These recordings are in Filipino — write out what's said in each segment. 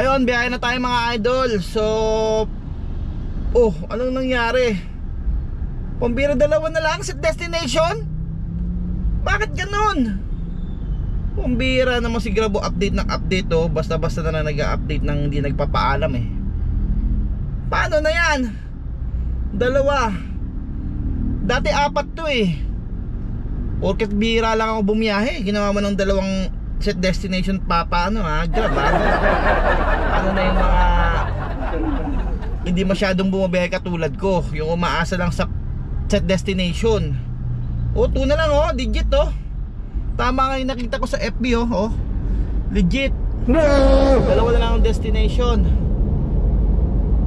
Ayun, biyahe na tayo mga idol. So, oh, anong nangyari? Pambira dalawa na lang sa destination? Bakit ganun? Pambira naman si Grabo update ng update oh. Basta-basta na lang nag-update ng hindi nagpapaalam eh. Paano na yan? Dalawa. Dati apat to eh. Porket bira lang ako bumiyahe. Ginawa mo ng dalawang set destination pa paano ha? Grab ha? Ano na yung mga hindi masyadong bumabiyahe katulad ko. Yung umaasa lang sa set destination. O, two na lang oh. Legit oh. Tama nga yung nakita ko sa FB oh. oh. Legit. Dalawa na lang ang destination.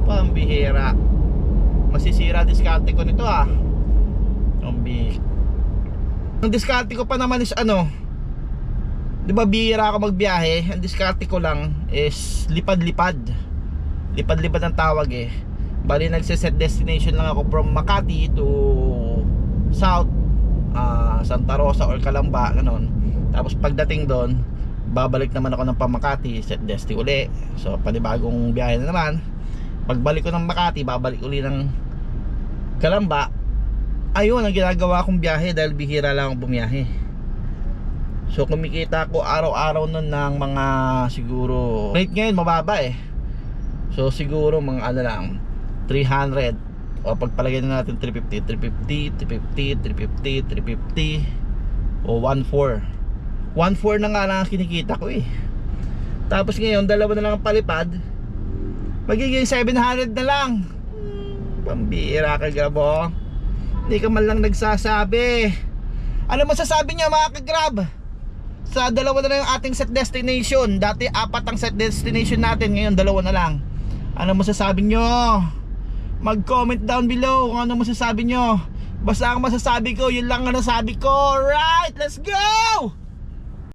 Pambihira. Masisira diskarte ko nito ah. Pambi. Ang diskarte ko pa naman is ano? 'Di ba bihira ako magbiyahe? Ang diskarte ko lang is lipad-lipad. Lipad-lipad ang tawag eh. Bali nagse-set destination lang ako from Makati to South ah, Santa Rosa or Calamba ganon. Tapos pagdating doon, babalik naman ako ng Pamakati, set desti uli. So panibagong biyahe na naman. Pagbalik ko ng Makati, babalik uli ng Kalamba. Ayun ang ginagawa kong biyahe dahil bihira lang akong bumiyahe. So kumikita ko araw-araw nun ng mga siguro rate ngayon mababa eh. So siguro mga ano lang 300 o pagpalagay na natin 350, 350, 350, 350, 350 o 14. 14 na nga lang ang kinikita ko eh. Tapos ngayon dalawa na lang ang palipad. Magiging 700 na lang. Hmm, Pambira ka grabo. Hindi ka man lang nagsasabi. Ano masasabi niya mga kagrab? Sa dalawa na lang yung ating set destination. Dati apat ang set destination natin. Ngayon dalawa na lang. Ano masasabi nyo? Mag-comment down below kung ano masasabi nyo. Basta ang masasabi ko, yun lang ang nasabi ko. Alright, let's go!